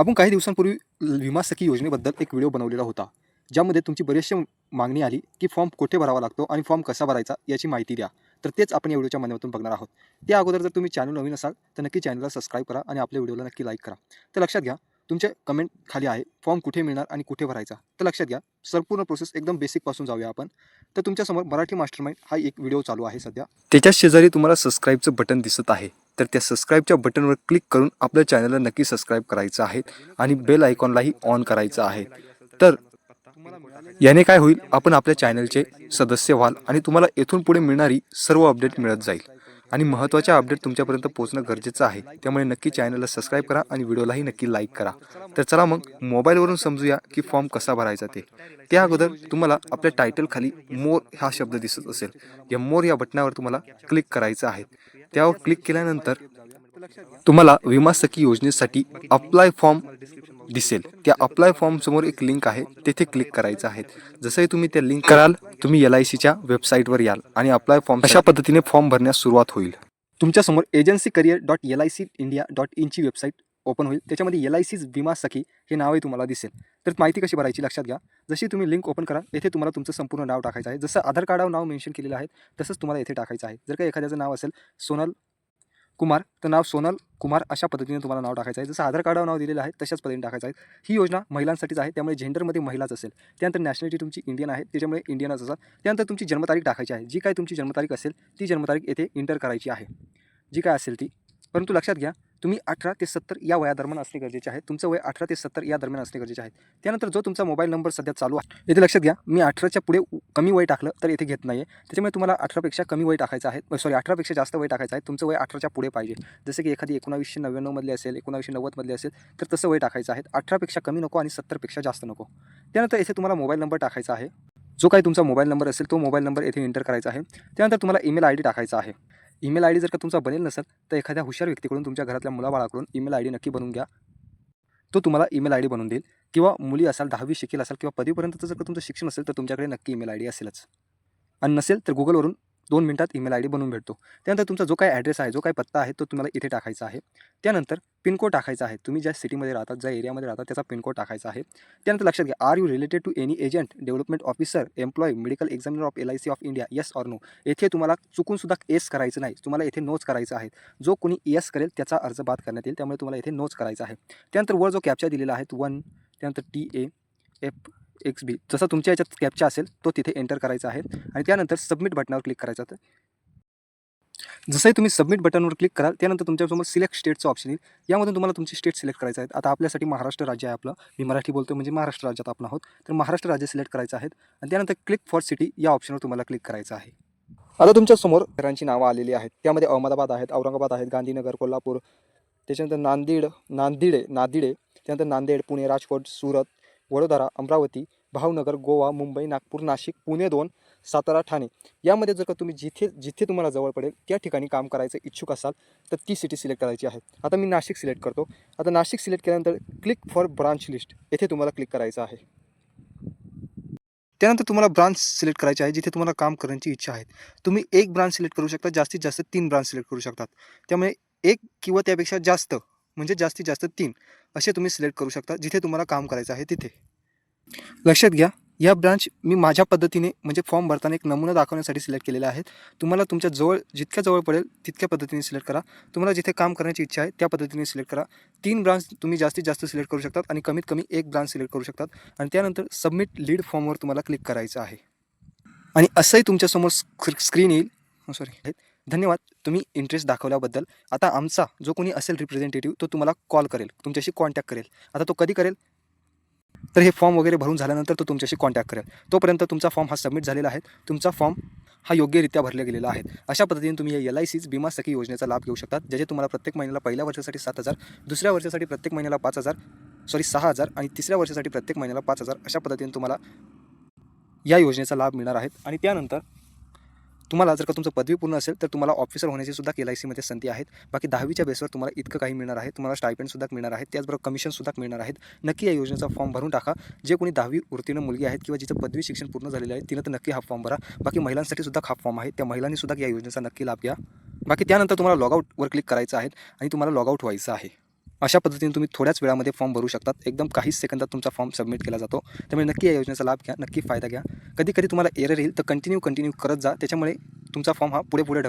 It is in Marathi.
आपण काही दिवसांपूर्वी विमा सखी योजनेबद्दल एक व्हिडिओ बनवलेला होता ज्यामध्ये तुमची बरीचशी मागणी आली की फॉर्म कुठे भरावा लागतो आणि फॉर्म कसा भरायचा याची माहिती द्या. तर तेच आपण या व्हिडिओच्या माध्यमातून बघणार आहोत. त्या अगोदर जर तुम्ही चॅनल नवीन असाल तर नक्की चॅनलला सबस्क्राईब करा आणि आपल्या व्हिडिओला नक्की लाईक करा. तर लक्षात घ्या तुमच्या कमेंट खाली आहे. फॉर्म कुठे मिळणार आणि कुठे भरायचा? तर लक्षात घ्या संपूर्ण प्रोसेस एकदम बेसिकपासून जाऊया आपण. तर तुमच्यासमोर मराठी मास्टर माइंड हा एक व्हिडिओ चालू आहे सध्या. त्याच्या शेजारी तुम्हाला सबस्क्राईबचं बटन दिसत आहे. तर त्या सबस्क्राईबच्या बटनवर क्लिक करून आपल्या चॅनलला नक्की सबस्क्राईब करायचं आहे आणि बेल आयकॉनलाही ऑन करायचं आहे. तर याने काय होईल? आपण आपल्या चॅनलचे सदस्य व्हाल आणि तुम्हाला येथून पुढे मिळणारी सर्व अपडेट मिळत जाईल. आणि महत्त्वाच्या अपडेट तुमच्यापर्यंत पोहोचणं गरजेचं आहे. त्यामुळे नक्की चॅनलला सबस्क्राईब करा आणि व्हिडिओलाही नक्की लाईक करा. तर चला मग मोबाईलवरून समजूया की फॉर्म कसा भरायचा ते. त्या अगोदर तुम्हाला आपल्या टायटलखाली मोर हा शब्द दिसत असेल. या मोर या बटनावर तुम्हाला क्लिक करायचं आहे. त्यावर क्लिक केल्यानंतर तुम्हाला विमा सखी योजनेसाठी अप्लाय फॉर्म दिसेल. त्या अप्लाय फॉर्म समोर एक लिंक आहे. तेथे क्लिक करायचं आहे. जसंही तुम्ही त्या लिंक कराल तुम्ही एल आय सीच्या वेबसाईटवर याल आणि अप्लाय फॉर्म अशा पद्धतीने फॉर्म भरण्यास सुरुवात होईल. तुमच्यासमोर agency career dot L I C India dot इनची website open होईल. त्याच्यामध्ये एल आय सीज विमा सखी हे नावही तुम्हाला दिसेल. तर माहिती कशी भरायची लक्षात घ्या. जशी तुम्ही लिंक ओपन कराल येथे तुम्हाला तुमचं संपूर्ण नाव टाकायचं आहे. जसं आधार कार्डावर नाव मेन्शन केलेलं आहे तसंच तुम्हाला येथे टाकायचं आहे. जर का एखाद्याचं नाव असेल सोनल कुमार तर नाव सोनल कुमार अशा पद्धतीने तुम्हाला नाव टाकायचं आहे. जसं आधार कार्डावर नाव दिलेलं आहे तशाच पद्धतीने टाकायचं आहे. ही योजना महिलांसाठीच आहे त्यामुळे जेंडरमध्ये महिलाच असेल. त्यानंतर नॅशनॅलिटी तुमची इंडियन आहे त्याच्यामुळे इंडियनच असाल. त्यानंतर तुमची जन्मतारीख टाकायची आहे. जी काय तुमची जन्मतारीख असेल ती जन्मतारीख येथे इंटर करायची आहे. जी काय असेल ती. परंतु लक्षात घ्या तुम्ही अठरा ते सत्तर या वयादरम्यान असणे गरजेचे आहे. तुमचं वय अठरा ते सत्तर या दरम्यान असणे गरजेचे आहे. त्यानंतर जो तुमचा मोबाईल नंबर सध्या चालू आहे येथे लक्षात घ्या मी अठराच्या पुढे कमी वय टाकलं तर येथे घेत नाही आहे त्याच्यामुळे तुम्हाला अठरापेक्षा कमी वय टाकायचं आहे. सॉरी अठरापेक्षा जास्त वय टाकायचं आहे. तुमचं वय अठराच्या पुढे पाहिजे. जसे की एखादी एकोणावीसशे नव्याण्णवमधले असेल एकोणावीसशे नव्वदमधले असेल तर तसं वय टाकायचं आहे. अठरापेक्षा कमी नको आणि सत्तरपेक्षा जास्त नको. त्यानंतर येथे तुम्हाला मोबाईल नंबर टाकायचा आहे. जो काही तुमचा मोबाईल नंबर असेल तो मोबाईल नंबर येथे एंटर करायचा आहे. त्यानंतर तुम्हाला ईमेल आय डी टाकायचा आहे. ईमेल आय डी जर का तुमचा बनेल नसेल तर एखाद्या हुशार व्यक्तीकडून तुमच्या घरातल्या मुलाबाळाकडून ईमेल आय डी नक्की बनवून घ्या. तो तुम्हाला ईमेल आय डी बनवून देईल. किंवा मुली असाल दहावी शिकेल असाल किंवा पदवीपर्यंतचं जर का तुमचं शिक्षण असेल तर तुमच्याकडे नक्की ईमेल आय डी असेलच. आणि नसेल तर गुगलवरून दोन मिनिटात ईमेल आय डी बनवून भेटतो. त्यानंतर तुमचा जो काही ॲड्रेस आहे जो काही पत्ता आहे तो तुम्हाला इथे टाकायचा आहे. त्यानंतर पिनकोड टाकायचा आहे. तुम्ही ज्या सिटीमध्ये राहतात ज्या एरियामध्ये राहतात त्याचा पिनकोड टाकायचा आहे. त्यानंतर लक्षात घ्या are you related to any agent development officer employ medical examiner of L I C of India yes or no येथे तुम्हाला चुकूनसुद्धा एस करायचं नाही. तुम्हाला येथे नोच करायचं आहे जो कोणी येस करेल त्याचा अर्ज बाद करण्यात येईल. त्यामुळे तुम्हाला येथे नोच करायचा आहे. त्यानंतर वर जो कॅप्चा दिलेला आहे वन त्यानंतर T A F X B जसा तुमच्या याच्यात कॅपचा असेल तो तिथे एंटर करायचा आहे. आणि त्यानंतर सबमिट बटनावर क्लिक करायचं आहे. जसंही तुम्ही सबमिट बटनवर क्लिक कराल त्यानंतर तुमच्यासमोर सिलेक्ट स्टेटचं ऑप्शन येईल. यामधून तुम्हाला तुमची स्टेट सिलेक्ट करायचं आहे. आता आपल्यासाठी महाराष्ट्र राज्य आहे आपलं. मी मराठी बोलतो म्हणजे महाराष्ट्र राज्यात आपण आहोत. तर महाराष्ट्र राज्य सिलेक्ट करायचं आहे. आणि त्यानंतर क्लिक फॉर सिटी या ऑप्शनवर तुम्हाला क्लिक करायचं आहे. आता तुमच्यासमोर घरांची नावं आलेली आहेत. त्यामध्ये अहमदाबाद आहेत औरंगाबाद आहेत गांधीनगर कोल्हापूर त्याच्यानंतर नांदेड नांदिडे नादिडे त्यानंतर नांदेड पुणे राजकोट सुरत वडोदरा अमरावती भावनगर गोवा मुंबई नागपूर नाशिक पुणे दोन सातारा ठाणे. यामध्ये जर का तुम्ही जिथे जिथे तुम्हाला जवळ पडेल त्या ठिकाणी काम करायचं इच्छुक असाल तर ती सिटी सिलेक्ट करायची आहे. आता मी नाशिक सिलेक्ट करतो. आता नाशिक सिलेक्ट केल्यानंतर क्लिक फॉर ब्रांच लिस्ट येथे तुम्हाला क्लिक करायचं आहे. त्यानंतर तुम्हाला ब्रांच सिलेक्ट करायची आहे जिथे तुम्हाला काम करण्याची इच्छा आहे. तुम्ही एक ब्रांच सिलेक्ट करू शकता जास्तीत जास्त तीन ब्रांच सिलेक्ट करू शकतात. त्यामुळे एक किंवा त्यापेक्षा जास्त म्हणजे जास्तीत जास्त तीन असे तुम्ही सिलेक्ट करू शकता जिथे तुम्हाला काम करायचं आहे तिथे. लक्षात घ्या या ब्रांच मी माझ्या पद्धतीने म्हणजे फॉर्म भरताना एक नमुना दाखवण्यासाठी सिलेक्ट केलेला आहे तुम्हाला तुमच्या जवळ जितक्या जवळ पडेल तितक्या पद्धतीने सिलेक्ट करा. तुम्हाला जिथे काम करण्याची इच्छा आहे त्या पद्धतीने सिलेक्ट करा. तीन ब्रांच तुम्ही जास्तीत जास्त सिलेक्ट करू शकतात आणि कमीत कमी एक ब्रांच सिलेक्ट करू शकतात. आणि त्यानंतर सबमिट लीड फॉर्मवर तुम्हाला क्लिक करायचं आहे. आणि असंही तुमच्यासमोर स्क्रीन येईल. Oh, सॉरी धन्यवाद. तुम्ही इंटरेस्ट दाखवल्याबद्दल. आता आमचा जो कोणी असेल रिप्रेझेंटेटिव्ह तो तुम्हाला कॉल करेल. तुमच्याशी कॉन्टॅक्ट करेल. आता तो कधी करेल? तर हे फॉर्म वगैरे भरून झाल्यानंतर तो तुमच्याशी कॉन्टॅक्ट करेल. तोपर्यंत तुमचा फॉर्म हा सबमिट झालेला आहे. तुमचा फॉर्म हा योग्यरित्या भरला गेलेला आहे. अशा पद्धतीने तुम्ही या एल आय सीज बिमा सखी योजनेचा लाभ घेऊ शकतात ज्याचे तुम्हाला प्रत्येक महिन्याला पहिल्या वर्षासाठी सात हजार दुसऱ्या वर्षासाठी प्रत्येक महिन्याला पाच हजार सॉरी सहा हजार आणि तिसऱ्या वर्षासाठी प्रत्येक महिन्याला पाच हजार अशा पद्धतीने तुम्हाला या योजनेचा लाभ मिळणार आहेत. आणि त्यानंतर तुम्हाला जर का तुमचं पदवी पूर्ण असेल तर तुम्हाला ऑफिसर होण्याची सुद्धा एल आय सीमध्ये संधी आहेत. बाकी दहावीच्या बेसवर तुम्हाला इतकं काही मिळणार आहे. तुम्हाला स्टायपेंडसुद्धा मिळणार आहेत त्याचबरोबर कमिशनसुद्धा मिळणार आहेत. नक्की या योजनेचा फॉर्म भरून टाका. जे कोणी दहावी उत्तीर्ण मुलगी आहेत किंवा जिचं पदवी शिक्षण पूर्ण झालेलं आहे तिनं तर नक्की हा फॉर्म भरा. बाकी महिलांसाठी सुद्धा हा फॉर्म आहे. त्या महिलांनी सुद्धा या योजनेचा नक्की लाभ घ्या. बाकी त्यानंतर तुम्हाला लॉगआउटवर क्लिक करायचं आहे आणि तुम्हाला लॉगआउट व्हायचं आहे. अशा पद्धतीने तुम्ही थोड्याच वेळामध्ये फॉर्म भरू शकतात. एकदम काहीच सेकंदात तुमचा फॉर्म सबमिट केला जातो. त्यामुळे नक्की या योजनेचा लाभ घ्या नक्की फायदा घ्या. कधी कधी तुम्हाला एरर येईल तर कंटिन्यू कंटिन्यू करत जा. त्याच्यामुळे तुमचा फॉर्म हा पुढे पुढे ढक